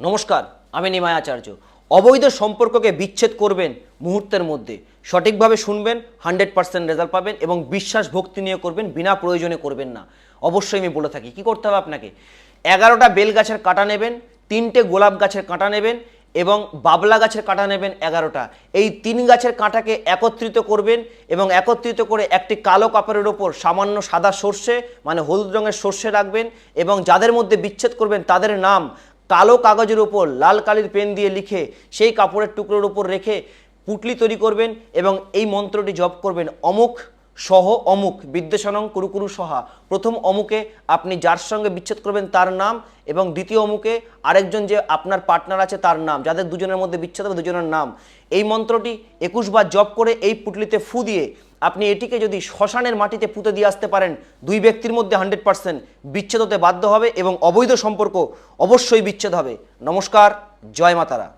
নমস্কার, আমি নিমায় আচার্য। অবৈধ সম্পর্ককে বিচ্ছেদ করবেন মুহূর্তের মধ্যে। সঠিকভাবে শুনবেন, হান্ড্রেড পার্সেন্ট রেজাল্ট পাবেন এবং বিশ্বাস ভক্তি নিয়ে করবেন, বিনা প্রয়োজনে করবেন না। অবশ্যই আমি বলে থাকি, কি করতে হবে আপনাকে? এগারোটা বেল গাছের কাঁটা নেবেন, তিনটে গোলাপ গাছের কাঁটা নেবেন এবং বাবলা গাছের কাঁটা নেবেন এগারোটা। এই তিন গাছের কাঁটাকে একত্রিত করবেন এবং একত্রিত করে একটি কালো কাপড়ের ওপর সামান্য সাদা সর্ষে মানে হলুদ রঙের সর্ষে রাখবেন এবং যাদের মধ্যে বিচ্ছেদ করবেন তাদের নাম কালো কাগজের উপর লাল কালির পেন দিয়ে লিখে সেই কাপড়ের টুকরোর উপর রেখে পুটলি তৈরি করবেন এবং এই মন্ত্রটি জপ করবেন, অমুক সহ অমুক বিদ্বেষণং কুরুকুরু সহা। প্রথম অমুকে আপনি যার সঙ্গে বিচ্ছেদ করবেন তার নাম এবং দ্বিতীয় অমুকে আরেকজন যে আপনার পার্টনার আছে তার নাম, যাদের দুজনের মধ্যে বিচ্ছেদ হবে দুজনের নাম। এই মন্ত্রটি একুশ বার জপ করে এই পুটলিতে ফু দিয়ে আপনি এটিকে যদি শ্মশানের মাটিতে পুঁতে দিয়ে আসতে পারেন, দুই ব্যক্তির মধ্যে হান্ড্রেড পার্সেন্ট বিচ্ছেদ হতে বাধ্য হবে এবং অবৈধ সম্পর্ক অবশ্যই বিচ্ছেদ হবে। নমস্কার, জয় মাতারা।